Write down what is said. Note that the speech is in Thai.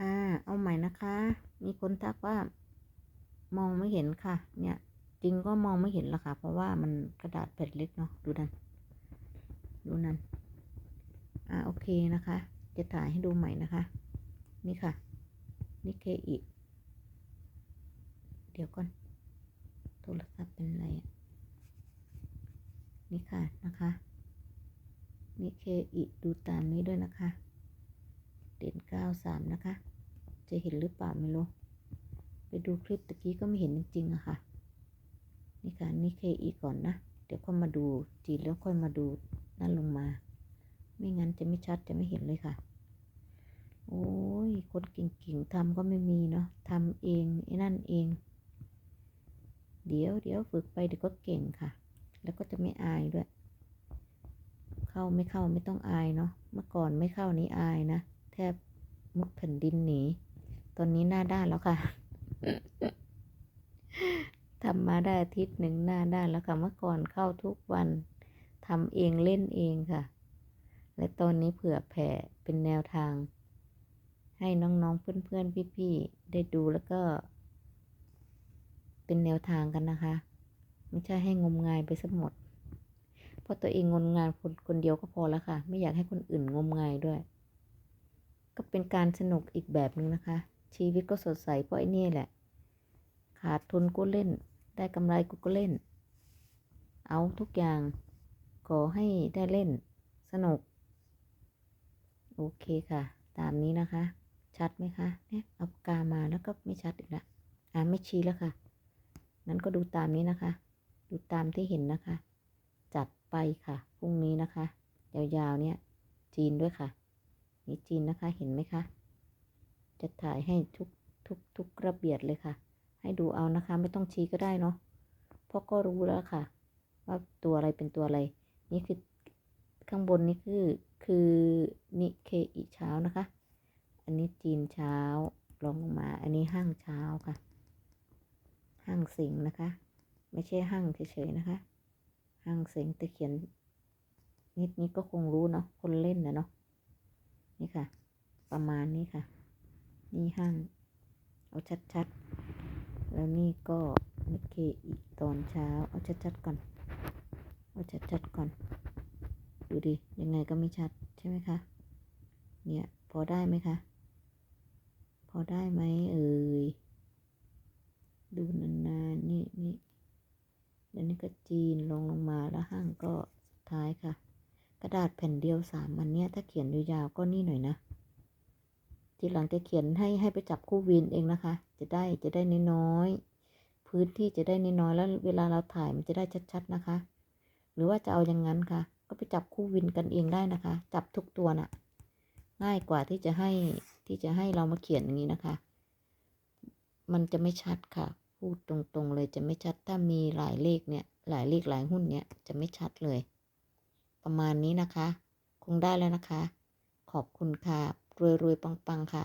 อ่า เอาใหม่นะคะ มีคนทักว่ามองไม่เห็นค่ะ เนี่ย จริงก็มองไม่เห็นละค่ะ เพราะว่ามันกระดาษแผ่นเล็กเนาะ ดูนั่น ดูนั่น อ่า โอเคนะคะ จะถ่ายให้ดูใหม่นะคะ นี่ค่ะ นี่เคอีเดี๋ยวก่อน โทรศัพท์เป็นอะไรอะ นี่ค่ะนะคะ นี่เคอีดูตามนี้ด้วยนะคะ เด่นเก้าสามนะคะ จะเห็นหรือเปล่าไม่รู้ ไปดูคลิปตะกี้ก็ไม่เห็นจริงๆอะค่ะ นี่ค่ะนี่เคอีก่อนนะ เดี๋ยวค่อยมาดูจีนแล้วค่อยมาดูนั่นลงมา ไม่งั้นจะไม่ชัดจะไม่เห็นเลยค่ะ โอ้ย คนเก่งๆทำก็ไม่มีเนาะทำเองไอ้นั่นเอง เดี๋ยวเดี๋ยวฝึกไปเดี๋ยวก็เก่งค่ะ แล้วก็จะไม่อายด้วย เข้าไม่เข้าไม่ต้องอายเนาะ เมื่อก่อนไม่เข้านี้อายนะ แทบมุดแผ่นดินหนี ตอนนี้หน้าด้านแล้วค่ะทำมาได้อาทิตย์หนึ่งหน้าด้านแล้วค่ะเมื่อก่อนเข้าทุกวันทำเองเล่นเองค่ะ และตอนนี้เผื่อแผ่เป็นแนวทาง ให้น้องๆเพื่อนๆพี่ๆได้ดูแล้วก็ เป็นแนวทางกันนะคะ ไม่ใช่ให้งมงายไปสักหมดเพราะตัวเองงมงายคนคนเดียวก็พอแล้วค่ะ ไม่อยากให้คนอื่นงมงายด้วย ก็เป็นการสนุกอีกแบบหนึ่งนะคะ ชีวิตก็สดใสเพราะไอ้นี่แหละ ขาดทุนก็เล่น ได้กำไรกูก็เล่น เอาทุกอย่างขอให้ได้เล่นสนุก โอเคค่ะ ตามนี้นะคะ ชัดไหมคะเนี่ยเอาปากกามาแล้วก็ไม่ชัดอีกละอ่าไม่ชี้แล้วค่ะงั้นก็ดูตามนี้นะคะ ดูตามที่เห็นนะคะ จัดไปค่ะพรุ่งนี้นะคะ ยาวๆเนี่ยจีนด้วยค่ะ นี่จีนนะคะเห็นไหมคะ จะถ่ายให้ทุกทุกทุกระเบียดเลยค่ะ ให้ดูเอานะคะ ไม่ต้องชี้ก็ได้เนาะเพราะก็รู้แล้วค่ะ ว่าตัวอะไรเป็นตัวอะไร นี่คือข้างบนนี่คือคือนิเคอิเช้านะคะ อันนี้จีนเช้าลองลงมา อันนี้ห้างเช้าค่ะ ห้างสิงนะคะ ไม่ใช่ห้างเฉยๆนะคะ ห้างสิงห์แต่เขียน นิดนี้ก็คงรู้เนาะคนเล่นนะเนาะนี่ค่ะ ประมาณนี้ค่ะ นี่ห้างเอาชัดๆ แล้วนี่ก็นิเคอีกตอนเช้า เอาชัดๆก่อน เอาชัดๆก่อน ดูดิ ยังไงก็ไม่ชัดใช่ไหมคะ เนี่ย พอได้ไหมคะ พอได้ไหมเอ่ย ดูนานๆ นี่นี่แล้วนี่ก็จีนลงลงมาแล้วห้างก็สุดท้ายค่ะ กระดาษแผ่นเดียวสามอันเนี้ยถ้าเขียนยาวๆก็นี่หน่อยนะ ทีหลังจะเขียนให้ให้ไปจับคู่วินเองนะคะ จะได้จะได้น้อยๆพื้นที่จะได้น้อยๆแล้วเวลาเราถ่ายมันจะได้ชัด ๆนะคะ หรือว่าจะเอาอย่างนั้นค่ะ ก็ไปจับคู่วินกันเองได้นะคะ จับทุกตัวน่ะ ง่ายกว่าที่จะให้ที่จะให้เรามาเขียนอย่างนี้นะคะ มันจะไม่ชัดค่ะ พูดตรงๆเลยจะไม่ชัดถ้ามีหลายเลขเนี่ย หลายเลขหลายหุ้นเนี่ยจะไม่ชัดเลย ประมาณนี้นะคะ คงได้แล้วนะคะ ขอบคุณค่ะ รวยๆปังๆค่ะ